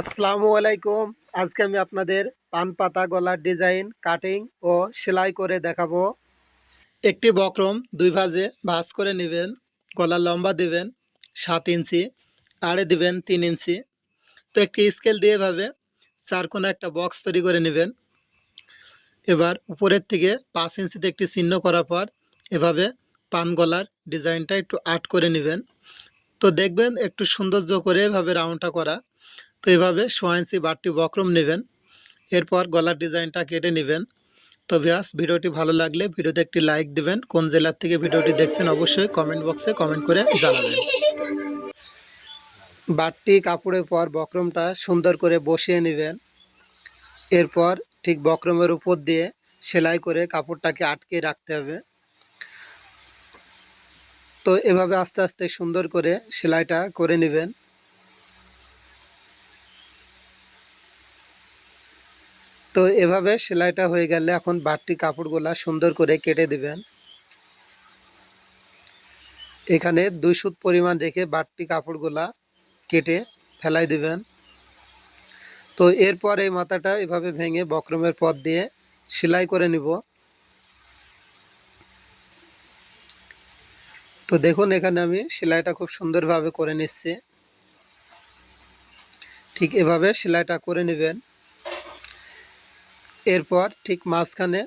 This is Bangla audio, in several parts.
আসসালামু আলাইকুম। আজকে আমি আপনাদের পান পাতা গলার ডিজাইন, কাটিং ও সেলাই করে দেখাবো। একটি বক্রম দুই ভাজে ভাজ করে নেবেন, গলার লম্বা দিবেন সাত ইঞ্চি, আড়ে দিবেন তিন ইঞ্চি। তো একটি স্কেল দিয়ে এভাবে চার কোণা একটা বক্স তৈরি করে নেবেন। এবার উপরের থেকে পাঁচ ইঞ্চিতে একটি চিহ্ন করার পর এভাবে পান গলার ডিজাইনটা একটু আর্ট করে নেবেন। তো দেখবেন একটু সৌন্দর্য করে এভাবে রাউন্ডটা করা। তো এভাবে সোয়া ইঞ্চি বাড়তি বক্রম নেবেন, এরপর গলার ডিজাইনটা কেটে নেবেন। তো ব্যাস ভিডিওটি ভালো লাগলে ভিডিওতে একটি লাইক দিবেন। কোন জেলার থেকে ভিডিওটি দেখছেন অবশ্যই কমেন্ট বক্সে কমেন্ট করে জানাবেন। বাড়তি কাপড়ের পর বক্রমটা সুন্দর করে বসিয়ে নেবেন। এরপর ঠিক বক্রমের উপর দিয়ে সেলাই করে কাপড়টাকে আটকে রাখতে হবে। তো এভাবে আস্তে আস্তে সুন্দর করে সেলাইটা করে নেবেন। তো এভাবে সেলাইটা হয়ে গেলে এখন বাড়তি কাপড়গুলা সুন্দর করে কেটে দিবেন। এখানে দুই সুত পরিমাণ রেখে বাড়তি কাপড়গুলা কেটে ফেলাই দিবেন। তো এরপর এই মাথাটা এভাবে ভেঙে বক্রমের পথ দিয়ে সেলাই করে নিব। তো দেখুন, এখানে আমি সেলাইটা খুব সুন্দরভাবে করে নিচ্ছি। ঠিক এভাবে সেলাইটা করে নেবেন। এরপর ঠিক মাঝখানে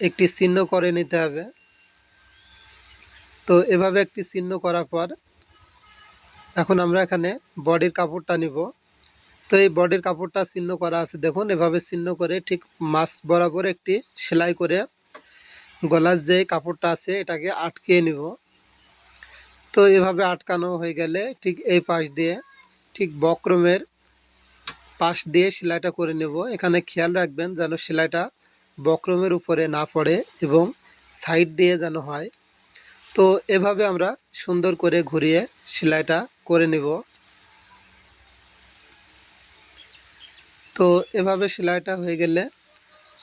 একটি চিহ্ন করে নিতে হবে। তো এভাবে একটি চিহ্ন করার পর এখন আমরা এখানে বডির কাপড়টা নিব। তো এই বডির কাপড়টা চিহ্ন করা আছে। দেখুন, এভাবে চিহ্ন করে ঠিক মাছ বরাবর একটি সেলাই করে গলার যে কাপড়টা আছে, এটাকে আটকে নিব। তো এভাবে আটকানো হয়ে গেলে ঠিক এই পাশ দিয়ে ঠিক বক্রমের পাশ দিয়ে সেলাইটা করে নেব। এখানে খেয়াল রাখবেন যেন সেলাইটা বক্রমের উপরে না পড়ে এবং সাইড দিয়ে যেন হয়। তো এভাবে আমরা সুন্দর করে ঘুরিয়ে সেলাইটা করে নেব। তো এভাবে সেলাইটা হয়ে গেলে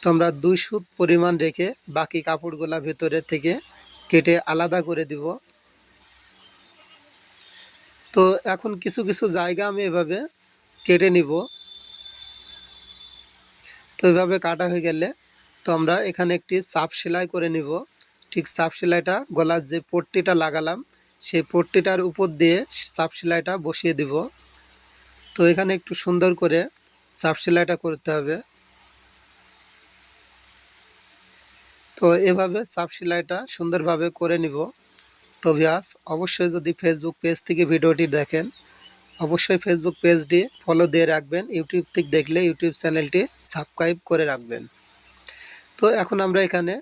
তো আমরা দুই সুত পরিমাণ রেখে বাকি কাপড়গুলা ভেতরে থেকে কেটে আলাদা করে দিব। তো এখন কিছু কিছু জায়গা আমি এভাবে কেটে নিব। তো এভাবে কাটা হয়ে গেলে তো আমরা এখানে একটি চাপ সেলাই করে নিব। ঠিক চাপ সেলাইটা গলার যে পট্টিটা লাগালাম, সেই পট্টিটার উপর দিয়ে চাপ সেলাইটা বসিয়ে দিব। তো এখানে একটু সুন্দর করে চাপ সেলাইটা করতে হবে। তো এভাবে চাপ সেলাইটা সুন্দরভাবে করে নিব। তো ভিয়াস অবশ্যই যদি ফেসবুক পেজ থেকে ভিডিওটি দেখেন অবশ্যই ফেসবুক পেজটি ফলো দিয়ে রাখবেন। ইউটিউব থেকে দেখলে ইউটিউব চ্যানেলটি সাবস্ক্রাইব করে রাখবেন। তো এখন আমরা এখানে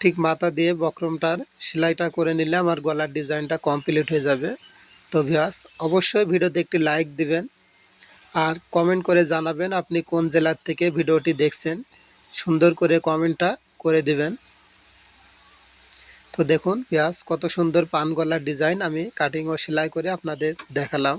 ঠিক মাথা দিয়ে বক্রমটার সেলাইটা করে নিলে আমার গলার ডিজাইনটা কমপ্লিট হয়ে যাবে। তো ভিয়াস অবশ্যই ভিডিওতে একটি লাইক দিবেন আর কমেন্ট করে জানাবেন আপনি কোন জেলার থেকে ভিডিওটি দেখছেন। সুন্দর করে কমেন্টটা করে দিবেন। তো দেখুন, পেঁয়াজ কত সুন্দর পান গলার ডিজাইন আমি কাটিং ও সেলাই করে আপনাদের দেখালাম।